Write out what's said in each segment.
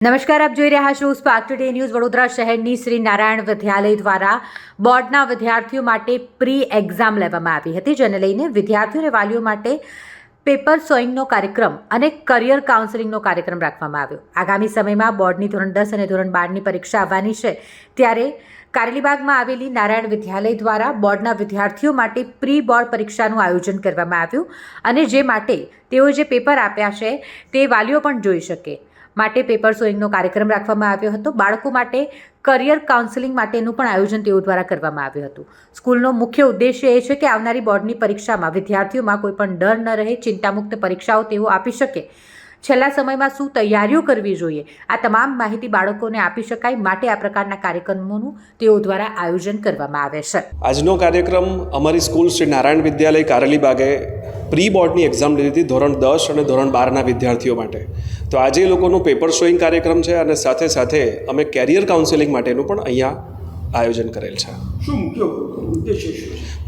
નમસ્કાર, આપ જોઈ રહ્યા છો સ્પાર્ક ટુડે ન્યૂઝ વડોદરા શહેરની શ્રી નારાયણ વિદ્યાલય દ્વારા બોર્ડના વિદ્યાર્થીઓ માટે પ્રી એક્ઝામ લેવામાં આવી હતી, જેને લઈને વિદ્યાર્થીઓ અને વાલીઓ માટે પેપર સોઈંગનો કાર્યક્રમ અને કરિયર કાઉન્સેલિંગનો કાર્યક્રમ રાખવામાં આવ્યો. આગામી સમયમાં બોર્ડની ધોરણ દસ અને ધોરણ બારની પરીક્ષા આવવાની છે, ત્યારે કારેલીબાગમાં આવેલી નારાયણ વિદ્યાલય દ્વારા બોર્ડના વિદ્યાર્થીઓ માટે પ્રી બોર્ડ પરીક્ષાનું આયોજન કરવામાં આવ્યું અને જે માટે તેઓ જે પેપર આપ્યા છે, તે વાલીઓ પણ જોઈ શકે. માટે પેપર સોઈંગનો કાર્યક્રમ રાખવામાં આવ્યો હતો. બાળકો માટે કરિયર કાઉન્સેલિંગ માટેનું પણ આયોજન તેઓ દ્વારા કરવામાં આવ્યું હતું. સ્કૂલનો મુખ્ય ઉદ્દેશ્ય એ છે કે આવનારી બોર્ડની પરીક્ષામાં વિદ્યાર્થીઓમાં કોઈ પણ ડર ન રહે, ચિંતામુક્ત પરીક્ષાઓ તેઓ આપી શકે. છેલ્લા સમયમાં શું તૈયારીઓ કરવી જોઈએ? આ તમામ માહિતી બાળકોને આપી શકાય માટે આ પ્રકારના કાર્યક્રમોનું તેઓ દ્વારા આયોજન કરવામાં આવે છે. આજનો કાર્યક્રમ અમારી સ્કૂલ શ્રી નારાયણ વિદ્યાલય કારેલી બાગે પ્રી બોર્ડની એક્ઝામ લીધી હતી ધોરણ દસ અને ધોરણ બારના વિદ્યાર્થીઓ માટે. તો આજે એ લોકોનું પેપર શોઈંગ કાર્યક્રમ છે અને સાથે સાથે અમે કેરિયર કાઉન્સેલિંગ માટેનું પણ અહીંયા આયોજન કરેલ છે. શું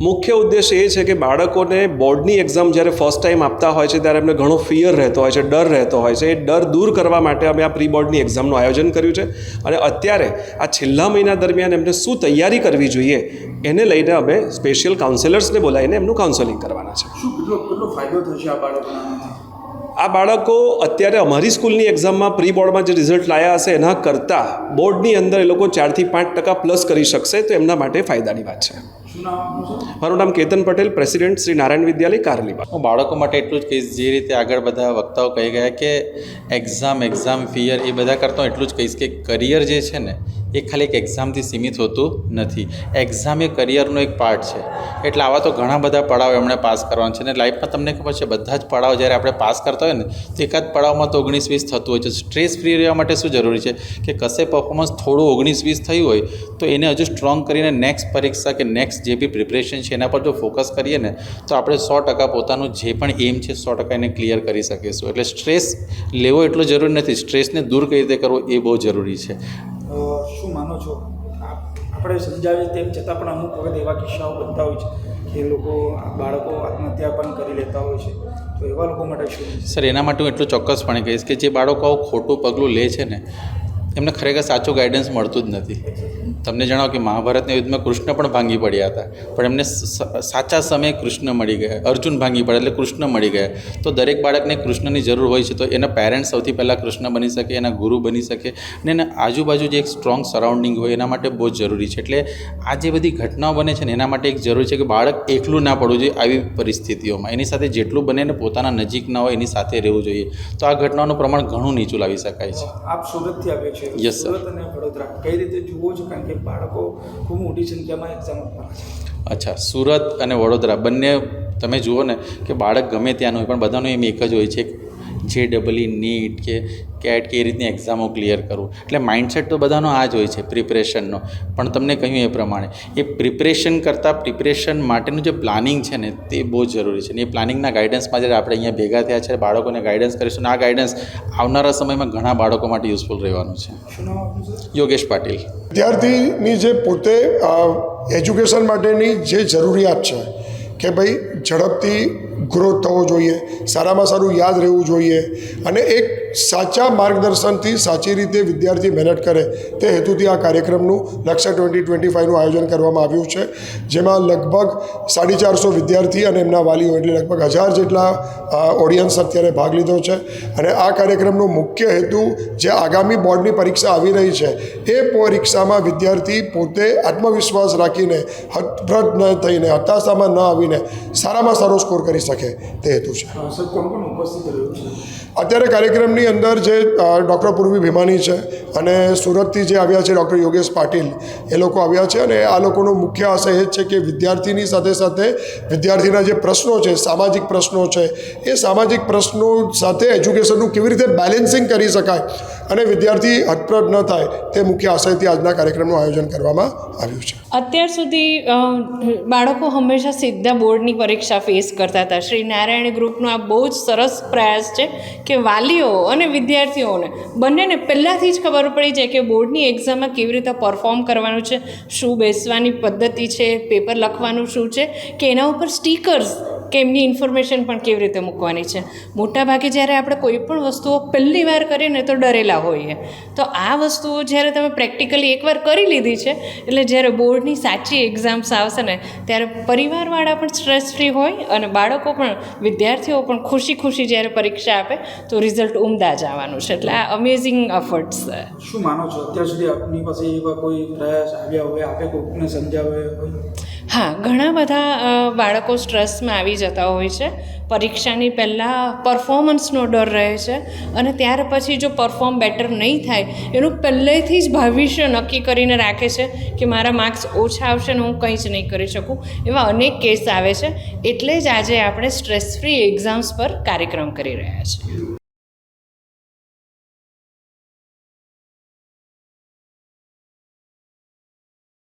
મુખ્ય ઉદ્દેશ એ છે કે બાળકોને બોર્ડની એક્ઝામ જ્યારે ફર્સ્ટ ટાઈમ આપતા હોય છે ત્યારે એમને ઘણો ફિયર રહેતો હોય છે ડર રહેતો હોય છે. એ ડર દૂર કરવા માટે અમે આ પ્રી બોર્ડની એક્ઝામનું આયોજન કર્યું છે અને અત્યારે આ છેલ્લા મહિના દરમિયાન એમને શું તૈયારી કરવી જોઈએ એને લઈને અમે સ્પેશિયલ કાઉન્સેલર્સને બોલાવીને એમનું કાઉન્સેલિંગ કરવાના છે. શું કેટલો કેટલો ફાયદો થશે આ બાળકોના? આ બાળકો અત્યારે અમારી સ્કૂલની એક્ઝામમાં પ્રી બોર્ડમાં જે રિઝલ્ટ લાયા હશે એના કરતાં બોર્ડની અંદર એ લોકો ચારથી પાંચ ટકા પ્લસ કરી શકશે, તો એમના માટે ફાયદાની વાત છે. મારું નામ કેતન પટેલ, પ્રેસિડેન્ટ શ્રી નારાયણ વિદ્યાલય કારલીબાગ. હું બાળકો માટે એટલું જ કહીશ, જે રીતે આગળ બધા વક્તાઓ કહી ગયા કે એક્ઝામ એક્ઝામ ફિયર એ બધા કરતાં એટલું જ કહીશ કે કરિયર જે છે ને, એ ખાલી એક એક્ઝામથી સીમિત હોતું નથી. એક્ઝામ એ કરિયરનો એક પાર્ટ છે. એટલે આવા તો ઘણા બધા પડાવ એમણે પાસ કરવાના છે અને લાઈફમાં તમને ખબર છે, બધા જ પડાવ જ્યારે આપણે પાસ કરતા હોય ને, તો એકાદ પડાવમાં તો ઓગણીસ, વીસ થતું હોય છે. સ્ટ્રેસ ફ્રી રહેવા માટે શું જરૂરી છે? કે કશે પરફોર્મન્સ થોડું ઓગણીસ, વીસ થયું હોય, તો એને હજુ સ્ટ્રોંગ કરીને નેક્સ્ટ પરીક્ષા કે નેક્સ્ટ જે બી પ્રિપરેશન છે એના પર જો ફોકસ કરીએ ને તો આપણે સો ટકા પોતાનું જે પણ એમ છે સો ટકા એને ક્લિયર કરી શકીશું. એટલે સ્ટ્રેસ લેવો એટલો જરૂરી નથી. સ્ટ્રેસને દૂર કઈ રીતે કરવો એ બહુ જરૂરી છે. શું માનો છો? આપણે સમજાવીએ તેમ છતાં પણ અમુક વખત એવા કિસ્સાઓ બનતા હોય છે કે એ લોકો બાળકો આત્મહત્યા પણ કરી લેતા હોય છે. તો એવા લોકો માટે શું સર એના માટે હું એટલું ચોક્કસપણે કહીશ કે જે બાળકો આવું ખોટું પગલું લે છે ને એમને ખરેખર સાચું ગાઈડન્સ મળતું જ નથી. તમને જણાવો કે મહાભારતના યુદ્ધમાં કૃષ્ણ પણ ભાંગી પડ્યા હતા. પણ એમને સાચા સમયે કૃષ્ણ મળી ગયા. અર્જુન ભાંગી પડ્યા એટલે કૃષ્ણ મળી ગયા. તો દરેક બાળકને કૃષ્ણની જરૂર હોય છે તો એના પેરેન્ટ્સ સૌથી પહેલાં કૃષ્ણ બની શકે એના ગુરુ બની શકે અને એના આજુબાજુ જે એક સ્ટ્રોંગ સરાઉન્ડિંગ હોય એના માટે બહુ જ જરૂરી છે. એટલે આ જે બધી ઘટનાઓ બને છે ને એના માટે એક જરૂરી છે કે બાળક એકલું ના પડવું જોઈએ આવી પરિસ્થિતિઓમાં. એની સાથે જેટલું બને ને પોતાના નજીક ના હોય એની સાથે રહેવું જોઈએ. તો આ ઘટનાઓનું પ્રમાણ ઘણું નીચું લાવી શકાય છે. આપ સુરતથી આવ્યો છે. યસ સર અને વડોદરા કઈ રીતે જુઓ છો? કારણ કે બાળકો ખૂબ મોટી સંખ્યામાં એક્ઝામ આપવાના છે. અચ્છા, સુરત અને વડોદરા બંને તમે જુઓ ને કે બાળક ગમે ત્યાંનું હોય, પણ બધાનું એમ એક જ હોય છે જે ડબલઈ નીટ કે કેટ કે એ રીતની એક્ઝામો ક્લિયર કરવું એટલે માઇન્ડસેટ તો બધાનો આ જ હોય છે પ્રિપરેશનનો પણ તમને કહ્યું એ પ્રમાણે એ પ્રિપરેશન કરતાં પ્રિપરેશન માટેનું જે પ્લાનિંગ છે ને તે બહુ જ જરૂરી છે. ને એ પ્લાનિંગના ગાઈડન્સમાં જ્યારે આપણે અહીંયા ભેગા થયા છે બાળકોને ગાઈડન્સ કરીશું ને આ ગાઈડન્સ આવનારા સમયમાં ઘણા બાળકો માટે યુઝફુલ રહેવાનું છે. યોગેશ પાટીલ. વિદ્યાર્થીની જે પોતે એજ્યુકેશન માટેની જે જરૂરિયાત છે કે ભાઈ ઝડપથી ગ્રોથ થવો જોઈએ, સારામાં સારું યાદ રહેવું જોઈએ અને એક સાચા માર્ગદર્શનથી સાચી રીતે વિદ્યાર્થી મહેનત કરે તે હેતુથી આ કાર્યક્રમનું લક્ષ્ય ટ્વેન્ટી ટ્વેન્ટી ફાઇવનું આયોજન કરવામાં આવ્યું છે. જેમાં લગભગ સાડી ચારસો વિદ્યાર્થી અને એમના વાલીઓ એટલે લગભગ હજાર જેટલા ઓડિયન્સ અત્યારે ભાગ લીધો છે અને આ કાર્યક્રમનો મુખ્ય હેતુ જે આગામી બોર્ડની પરીક્ષા આવી રહી છે એ પરીક્ષામાં વિદ્યાર્થી પોતે આત્મવિશ્વાસ રાખીને હતપ્રત ન થઈને, હતાશામાં ન આવીને સારામાં સારો સ્કોર કરી શકે. તે હેતુ છે. અ, સર કોણ કોણ ઉપસ્થિત રહ્યું છે? અત્યારે કાર્યક્રમની અંદર જે ડૉક્ટર પૂર્વી ભીમાની છે અને સુરતથી જે આવ્યા છે ડૉક્ટર યોગેશ પાટીલ એ લોકો આવ્યા છે અને આ લોકોનો મુખ્ય આશય એ જ છે કે વિદ્યાર્થીની સાથે સાથે વિદ્યાર્થીના જે પ્રશ્નો છે સામાજિક પ્રશ્નો છે એ સામાજિક પ્રશ્નો સાથે એજ્યુકેશનનું કેવી રીતે બેલેન્સિંગ કરી શકાય અને વિદ્યાર્થી અટપ્રટ ન થાય તે મુખ્ય આશયથી આજના કાર્યક્રમનું આયોજન કરવામાં આવ્યું છે. અત્યાર સુધી બાળકો હંમેશા સીધા બોર્ડની પરીક્ષા ફેસ કરતા હતા શ્રી નારાયણ ગ્રુપનો આ બહુ જ સરસ પ્રયાસ છે કે વાલીઓ અને વિદ્યાર્થીઓને બંનેને પહેલાંથી જ ખબર પડી જાય કે બોર્ડની એક્ઝામમાં કેવી રીતે પરફોર્મ કરવાનું છે, શું બેસવાની પદ્ધતિ છે પેપર લખવાનું શું છે, કે એના ઉપર સ્ટીકર્સ કે એમની ઇન્ફોર્મેશન પણ કેવી રીતે મૂકવાની છે? મોટાભાગે જ્યારે આપણે કોઈ પણ વસ્તુઓ પહેલી વાર કરીએ ને તો ડરેલા હોઈએ. તો આ વસ્તુઓ જ્યારે તમે પ્રેક્ટિકલી એકવાર કરી લીધી છે, એટલે જ્યારે બોર્ડની સાચી એક્ઝામ્સ આવશે ને, ત્યારે પરિવારવાળા પણ સ્ટ્રેસ ફ્રી હોય અને બાળકો પણ, વિદ્યાર્થીઓ પણ ખુશી ખુશી જ્યારે પરીક્ષા આપે, તો રિઝલ્ટ ઉમદા જ આવવાનું છે. એટલે આ અમેઝિંગ એફર્ટ્સ છે. શું માનો છો? અત્યાર સુધી આપની પાસે એવા કોઈ પ્રયાસ આવ્યા હોય, આપે કોઈને સમજાવ્યા હોય? હા, ઘણા બધા બાળકો સ્ટ્રેસમાં આવી જતા હોય છે. પરીક્ષાની પહેલાં પરફોર્મન્સનો ડર રહે છે અને ત્યાર પછી જો પરફોર્મ બેટર નહીં થાય, એનું પહેલેથી જ ભવિષ્ય નક્કી કરીને રાખે છે કે મારા માર્ક્સ ઓછા આવશે ને હું કંઈ જ નહીં કરી શકું, એવા અનેક કેસ આવે છે. એટલે જ આજે આપણે સ્ટ્રેસ ફ્રી એક્ઝામ્સ પર કાર્યક્રમ કરી રહ્યા છીએ.